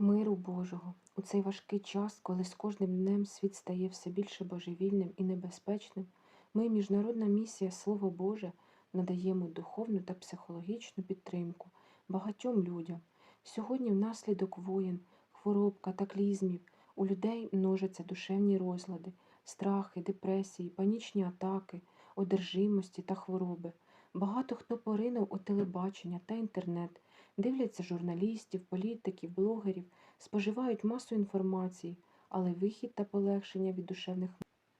Миру Божого у цей важкий час, коли з кожним днем світ стає все більше божевільним і небезпечним, ми, Міжнародна місія Слово Боже, надаємо духовну та психологічну підтримку багатьом людям. Сьогодні, внаслідок воєн, хвороб, катаклізмів, у людей множаться душевні розлади, страхи, депресії, панічні атаки, одержимості та хвороби. Багато хто поринув у телебачення та інтернет, дивляться журналістів, політиків, блогерів, споживають масу інформації, але вихід та полегшення від душевних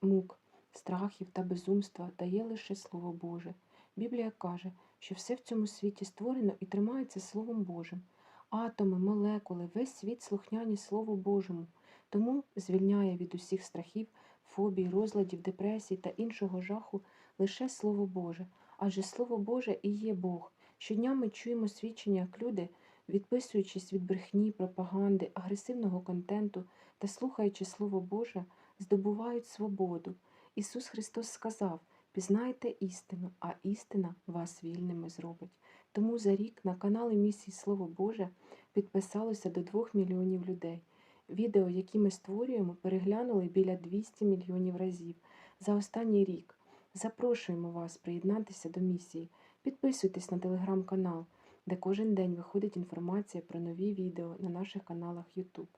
мук, страхів та безумства дає лише Слово Боже. Біблія каже, що все в цьому світі створено і тримається Словом Божим. Атоми, молекули, весь світ слухняні Слову Божому, тому звільняє від усіх страхів, фобій, розладів, депресій та іншого жаху лише Слово Боже. Адже Слово Боже і є Бог. Щодня ми чуємо свідчення, як люди, відписуючись від брехні, пропаганди, агресивного контенту та слухаючи Слово Боже, здобувають свободу. Ісус Христос сказав: Пізнайте істину, а істина вас вільними зробить. Тому за рік на канали місії Слово Боже підписалося до 2 мільйонів людей. Відео, які ми створюємо, переглянули біля 200 мільйонів разів за останній рік. Запрошуємо вас приєднатися до місії. Підписуйтесь на телеграм-канал, де кожен день виходить інформація про нові відео на наших каналах YouTube.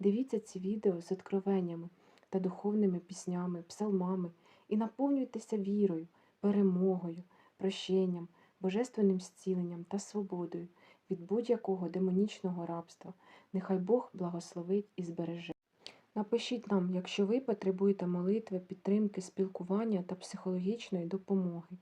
Дивіться ці відео з откровеннями та духовними піснями, псалмами і наповнюйтеся вірою, перемогою, прощенням, божественним зціленням та свободою від будь-якого демонічного рабства. Нехай Бог благословить і збереже. Напишіть нам, якщо ви потребуєте молитви, підтримки, спілкування та психологічної допомоги.